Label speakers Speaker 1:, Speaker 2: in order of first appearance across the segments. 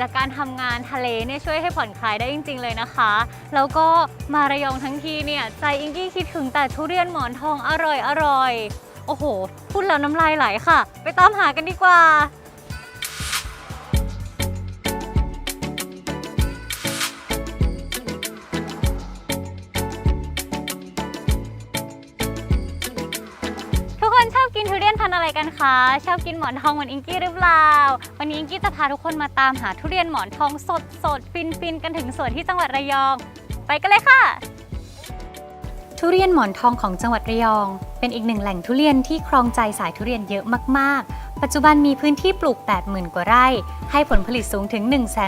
Speaker 1: จากการทำงานทะเลเนี่ยช่วยให้ผ่อนคลายได้จริง ๆ เลยนะคะ แล้วก็มาระยองทั้งทีเนี่ยใจอิงกี้คิดถึงแต่ทุเรียนหมอนทองอร่อยอร่อยโอ้โหพูดแล้วน้ำลายไหลค่ะ ไปตามหากันดีกว่า ทุเรียนอะไรกันคะ ชอบกินหมอนทองเหมือนอิงกี้หรือเปล่า วันนี้อิงกี้จะพาทุกคนมาตามหาทุเรียนหมอนทองสดสดฟินฟินๆกันถึงสวนที่จังหวัดระยอง ไปกันเลยค่ะ ทุเรียนหมอนทองของจังหวัดระยอง เป็นอีกหนึ่งแหล่งทุเรียนที่ครองใจสายทุเรียนเยอะมากๆ ปัจจุบันมีพื้นที่ปลูก 80,000 กว่าไร่ ให้ผลผลิตสูงถึง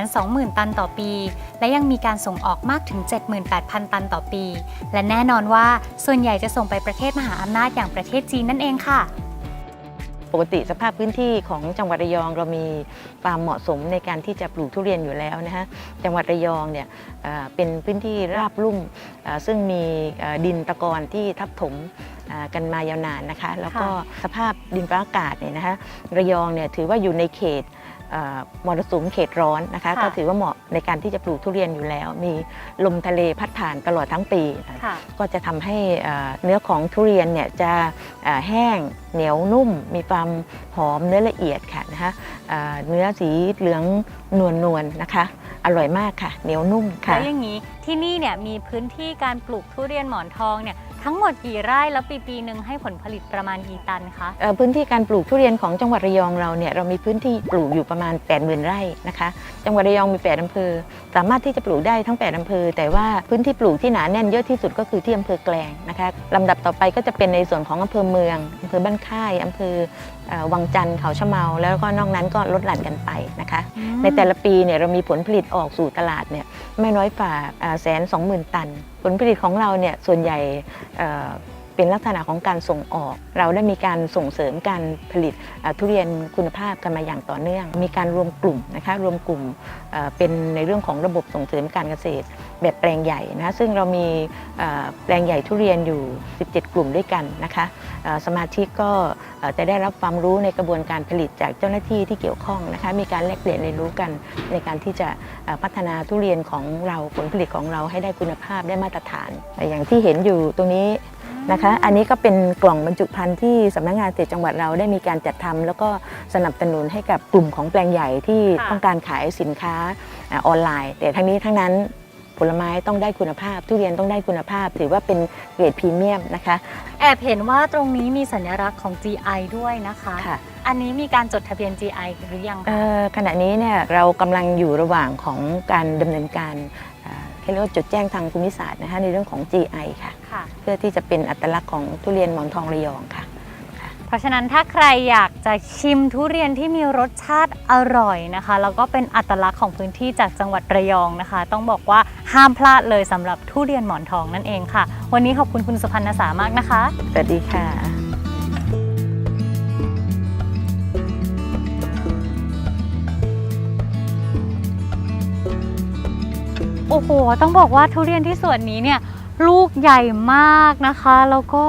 Speaker 1: 120,000 ตันต่อปี และยังมีการส่งออกมากถึง 78,000 ตันต่อปี และแน่นอนว่าส่วนใหญ่จะส่งไปประเทศมหาอำนาจอย่างประเทศจีนนั่นเองค่ะ
Speaker 2: ปกติสภาพพื้นที่ของจังหวัดระยองเรามีความเหมาะสมในการที่จะปลูกทุเรียนอยู่แล้วนะฮะจังหวัดระยองเนี่ยเอ่อเป็นพื้นที่ราบลุ่มเอ่อซึ่งมีเอ่อดินตะกอนที่ทับถมเอ่อกันมายาวนานนะคะ แล้วก็สภาพดินฟ้าอากาศเนี่ยนะคะระยองเนี่ยถือว่าอยู่ในเขตเอ่อ มรสุมเขตร้อนนะคะ
Speaker 1: ค่ะ
Speaker 2: ก็ถือว่าเหมาะในการที่จะปลูกทุเรียนอยู่แล้ว มีลมทะเลพัดผ่านตลอดทั้งปี
Speaker 1: ค่ะ
Speaker 2: ก็จะทำให้เอ่อเนื้อของทุเรียนเนี่ยจะเอ่อแห้งเหนียวนุ่ม มีความหอมเนื้อละเอียดค่ะนะคะเอ่อเนื้อสีเหลืองนวลนวลๆนะคะ อร่อยมากค่ะ เหนียวนุ่มค่ะ
Speaker 1: แล้วอย่างนี้ที่นี่เนี่ยมีพื้นที่การปลูกทุเรียนหมอนทองเนี่ย ทั้งหมดกี่ไร่แล้วปีปีหนึ่งให้ผลผลิตประมาณกี่ตันคะ
Speaker 2: เอ่อพื้นที่การปลูกทุเรียนของจังหวัดระยองเราเนี่ยเรามีพื้นที่ปลูกอยู่ประมาณ 80,000 ไร่นะคะ จังหวัดระยองมี 8อำเภอ สามารถที่จะปลูกได้ทั้ง 8อำเภอ แต่ว่าพื้นที่ปลูกที่หนาแน่นเยอะที่สุดก็คือที่อำเภอแกลงนะคะลำดับต่อไปก็จะเป็นในส่วนของอำเภอเมืองอำเภอบ้านค่ายอำเภอวังจันทร์เขาชะเมาแล้วก็นอกนั้นก็ลดหลั่นกันไปนะคะ ในแต่ละปีเนี่ยเรามีผลผลิตออกสู่ตลาดเนี่ยไม่น้อยฝ่าแสนสองหมื่นตัน ผลผลิตของเราเนี่ยส่วนใหญ่ เป็นลักษณะของการส่งออก เราได้มีการส่งเสริมการผลิตทุเรียนคุณภาพกันมาอย่างต่อเนื่อง มีการรวมกลุ่มนะคะรวมกลุ่มเป็นในเรื่องของระบบส่งเสริมการเกษตร แบบแปลงใหญ่นะซึ่งเรามีแปลงใหญ่ทุเรียนอยู่ 17 กลุ่มด้วยกันนะคะสมาชิกก็จะได้รับความรู้ในกระบวนการผลิตจากเจ้าหน้าที่ที่เกี่ยวข้องนะคะมีการแลกเปลี่ยนเรียนรู้กันในการที่จะพัฒนาทุเรียนของเราผลผลิตของเราให้ได้คุณภาพได้มาตรฐาน อย่างที่เห็นอยู่ตรงนี้ นะคะ อันนี้ก็เป็นกล่องบรรจุภัณฑ์ที่สำนักงานเกษตรจังหวัดเราได้มีการจัดทำแล้วก็สนับสนุนให้กับกลุ่มของแปลงใหญ่ที่
Speaker 1: ค่ะ
Speaker 2: ต้องการขายสินค้าอ่าออนไลน์ แต่ทั้งนี้ทั้งนั้นผลไม้ต้องได้คุณภาพ ทุเรียนต้องได้คุณภาพ ถือว่าเป็นเกรดพรีเมียมนะคะ
Speaker 1: แอบเห็นว่าตรงนี้มีสัญลักษณ์ของ GI ด้วยนะคะ
Speaker 2: ค่ะ
Speaker 1: อันนี้มีการจดทะเบียน GI หรือยัง
Speaker 2: เอ่
Speaker 1: คะ
Speaker 2: อขณะนี้เนี่ยเรากำลังอยู่ระหว่างของการดำเนินการอ่า เขาเรียกว่าจดแจ้งทางภูมิศาสตร์นะคะในเรื่องของ GI ค่ะ
Speaker 1: ค่ะ
Speaker 2: เพื่อที่จะเป็นอัตลักษณ์ของทุเรียนหมอนทองระยองค่ะ
Speaker 1: เพราะฉะนั้นถ้าใครอยากจะชิมทุเรียนที่มีรสชาติอร่อยนะคะ แล้วก็เป็นอัตลักษณ์ของพื้นที่จากจังหวัดระยองนะคะ ต้องบอกว่าห้ามพลาดเลยสำหรับทุเรียนหมอนทองนั่นเองค่ะ วันนี้ขอบคุณคุณสุพรรณสามากนะคะ
Speaker 2: สวัสดีค่ะ
Speaker 1: โอ้โห ต้องบอกว่าทุเรียนที่สวนนี้เนี่ยลูกใหญ่มากนะคะ แล้วก็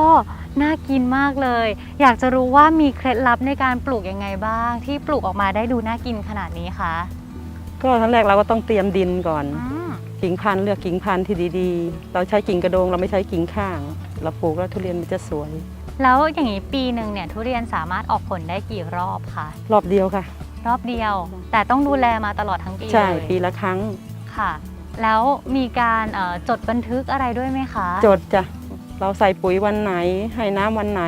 Speaker 1: น่ากินมากเลย อยากจะรู้ว่ามีเคล็ดลับในการปลูกยังไงบ้าง ที่ปลูกออกมาได้ดูน่ากินขนาดนี้คะ
Speaker 3: ก็ทั้งแรกเราก็ต้องเตรียมดินก่อน
Speaker 1: อืม
Speaker 3: กิ่งพันธุ์เลือกกิ่งพันธุ์ที่ดีๆ เราใช้กิ่งกระโดงเราไม่ใช้กิ่งข้าง เราปลูกแล้วทุเรียนมันจะสวย
Speaker 1: แล้วอย่างนี้ปีหนึ่งเนี่ยทุเรียนสามารถออกผลได้กี่รอบคะ
Speaker 3: รอบเดียวค่ะ
Speaker 1: รอบเดียว แต่ต้องดูแลมาตลอดทั้งปี
Speaker 3: ใช่
Speaker 1: เลย
Speaker 3: ปีละครั้ง
Speaker 1: ค่ะ แล้วมีการเอ่อจดบันทึกอะไรด้วยไหมคะ
Speaker 3: จดจ้ะเราใส่ปุ๋ยวันไหน ให้น้ำวันไหน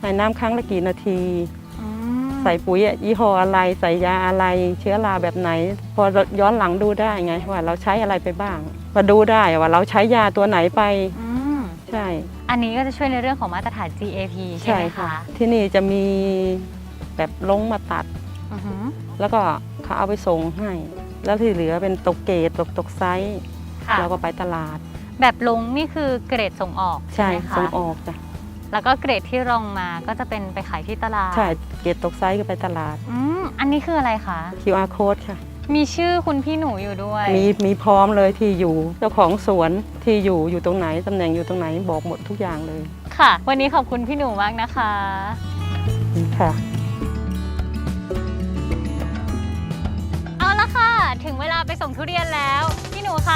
Speaker 3: ให้น้ำครั้งละกี่นาที
Speaker 1: อืม
Speaker 3: ใส่ปุ๋ยยี่ห้ออะไร ใส่ยาอะไร เชื้อราแบบไหน พอย้อนหลังดูได้ไงว่าเราใช้อะไรไปบ้างมาดูได้ว่าเราใช้ยาตัวไหนไป
Speaker 1: อืม
Speaker 3: ใช่
Speaker 1: อันนี้ก็จะช่วยในเรื่องของมาตรฐาน GAP ใช่ไหมคะ
Speaker 3: ที่นี่จะมีแบบลงมาตัด
Speaker 1: อือหือ
Speaker 3: แล้วก็เขาเอาไปส่งให้ แล้วที่เหลือเป็นตกเกตตกตกไซส์
Speaker 1: ค่ะ
Speaker 3: เราก็ไปตลาด
Speaker 1: แบบลงนี่คือเกรดส่งออก
Speaker 3: ใช่
Speaker 1: ไหมคะ
Speaker 3: ส่งออกจ้ะ
Speaker 1: แล้วก็เกรดที่รองมาก็จะเป็นไปขายที่ตลาด
Speaker 3: ใช่เกตตกไซส์ก็ไปตลาด
Speaker 1: อืมอันนี้คืออะไรคะ
Speaker 3: QR code ค่ะ
Speaker 1: มีชื่อคุณพี่หนูอยู่ด้วย
Speaker 3: มีมีพร้อมเลยที่อยู่เจ้าของสวนที่อยู่อยู่ตรงไหนตำแหน่งอยู่ตรงไหนบอกหมดทุกอย่างเลย
Speaker 1: ค่ะ วันนี้ขอบคุณพี่หนูมากนะคะ ค่ะ ถึงเวลาไปส่งทุเรียนแล้ว พี่หนูคะไปกันเลยค่ะ